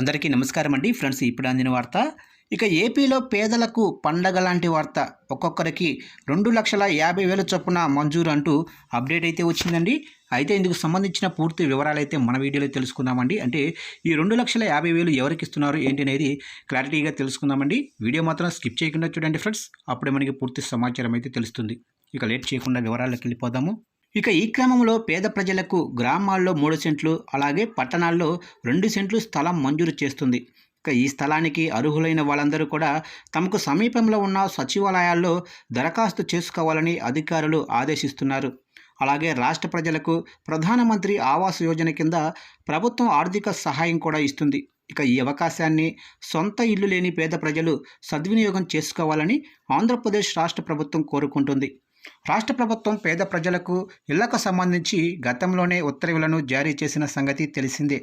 అందరికీ నమస్కారం అండి. ఫ్రెండ్స్ ఇప్పుడు అందిన వార్త. ఇక ఏపీలో పేదలకు పండగ లాంటి వార్త. ఒక్కొక్కరికి రెండు లక్షల యాభై వేల చొప్పున మంజూరు అంటూ అప్డేట్ అయితే వచ్చిందండి. అయితే ఇందుకు సంబంధించిన పూర్తి వివరాలు అయితే మన వీడియోలో తెలుసుకుందామండి. అంటే ఈ రెండు లక్షల యాభై వేలు ఎవరికి ఇస్తున్నారు ఏంటి అనేది క్లారిటీగా తెలుసుకుందామండి. వీడియో మాత్రం స్కిప్ చేయకుండా చూడండి ఫ్రెండ్స్. అప్పుడే మనకి పూర్తి సమాచారం అయితే తెలుస్తుంది. ఇక లేట్ చేయకుండా వివరాల్లోకి వెళ్ళిపోదాము. ఇక ఈ క్రమంలో పేద ప్రజలకు గ్రామాల్లో మూడు సెంట్లు అలాగే పట్టణాల్లో రెండు సెంట్లు స్థలం మంజూరు చేస్తుంది. ఇక ఈ స్థలానికి అర్హులైన వాళ్ళందరూ కూడా తమకు సమీపంలో ఉన్న సచివాలయాల్లో దరఖాస్తు చేసుకోవాలని అధికారులు ఆదేశిస్తున్నారు. అలాగే రాష్ట్ర ప్రజలకు ప్రధానమంత్రి ఆవాస్ యోజన కింద ప్రభుత్వం ఆర్థిక సహాయం కూడా ఇస్తుంది. ఇక ఈ అవకాశాన్ని సొంత ఇల్లు లేని పేద ప్రజలు సద్వినియోగం చేసుకోవాలని ఆంధ్రప్రదేశ్ రాష్ట్ర ప్రభుత్వం కోరుకుంటుంది. రాష్ట్ర ప్రభుత్వం పేద ప్రజలకు ఇళ్ళకు సంబంధించి గతంలోనే ఉత్తర్వులను జారీ చేసిన సంగతి తెలిసిందే.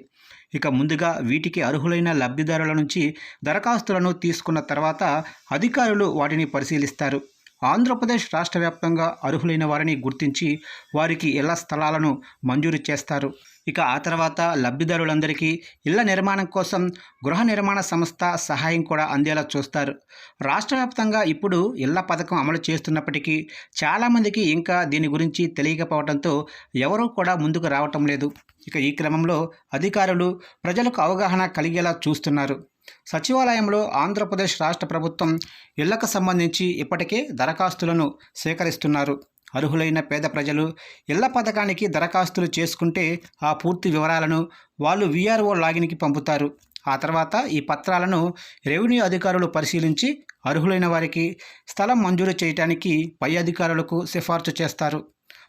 ఇక ముందుగా వీటికి అర్హులైన లబ్ధిదారుల నుంచి దరఖాస్తులను తీసుకున్న తర్వాత అధికారులు వాటిని పరిశీలిస్తారు. ఆంధ్రప్రదేశ్ రాష్ట్ర వ్యాప్తంగా అర్హులైన వారిని గుర్తించి వారికి ఇళ్ళ స్థలాలను మంజూరు చేస్తారు. ఇక ఆ తర్వాత లబ్ధిదారులందరికీ ఇళ్ళ నిర్మాణం కోసం గృహ నిర్మాణ సంస్థ సహాయం కూడా అందేలా చూస్తారు. రాష్ట్ర వ్యాప్తంగా ఇప్పుడు ఇళ్ళ పథకం అమలు చేస్తున్నప్పటికీ చాలామందికి ఇంకా దీని గురించి తెలియకపోవడంతో ఎవరూ కూడా ముందుకు రావటం లేదు. ఇక ఈ క్రమంలో అధికారులు ప్రజలకు అవగాహన కలిగేలా చూస్తున్నారు. సచివాలయంలో ఆంధ్రప్రదేశ్ రాష్ట్ర ప్రభుత్వం ఇళ్ళకు సంబంధించి ఇప్పటికే దరఖాస్తులను సేకరిస్తున్నారు. అర్హులైన పేద ప్రజలు ఇళ్ళ పథకానికి దరఖాస్తులు చేసుకుంటే ఆ పూర్తి వివరాలను వాళ్ళు వీఆర్ఓ లాగిన్కి పంపుతారు. ఆ తర్వాత ఈ పత్రాలను రెవెన్యూ అధికారులు పరిశీలించి అర్హులైన వారికి స్థలం మంజూరు చేయడానికి పై అధికారులకు సిఫార్సు చేస్తారు.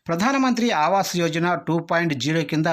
Pradhanmantri Awas Yojana two point zero కింద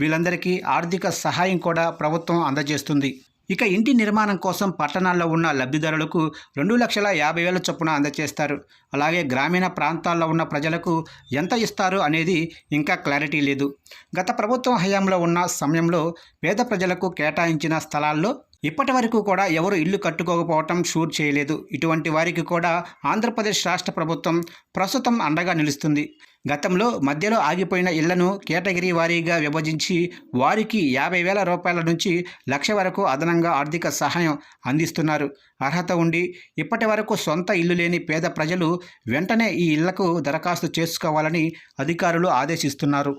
వీళ్ళందరికీ ఆర్థిక సహాయం కూడా ప్రభుత్వం అందజేస్తుంది. ఇక ఇంటి నిర్మాణం కోసం పట్టణాల్లో ఉన్న లబ్ధిదారులకు రెండు లక్షల యాభై వేల చొప్పున అందజేస్తారు అలాగే గ్రామీణ ప్రాంతాల్లో ఉన్న ప్రజలకు ఎంత ఇస్తారు అనేది ఇంకా క్లారిటీ లేదు. గత ప్రభుత్వం హయాంలో ఉన్న సమయంలో పేద ప్రజలకు కేటాయించిన స్థలాల్లో ఇప్పటి వరకు కూడా ఎవరు ఇల్లు కట్టుకోకపోవటం షూర్ చేయలేదు. ఇటువంటి వారికి కూడా ఆంధ్రప్రదేశ్ రాష్ట్ర ప్రభుత్వం ప్రస్తుతం అండగా నిలుస్తుంది. గతంలో మధ్యలో ఆగిపోయిన ఇళ్ళను కేటగిరీ వారీగా విభజించి వారికి యాభై వేల రూపాయల నుంచి లక్ష వరకు అదనంగా ఆర్థిక సహాయం అందిస్తున్నారు. అర్హత ఉండి ఇప్పటి వరకు సొంత ఇల్లు లేని పేద ప్రజలు వెంటనే ఈ ఇళ్ళకు దరఖాస్తు చేసుకోవాలని అధికారులు ఆదేశిస్తున్నారు.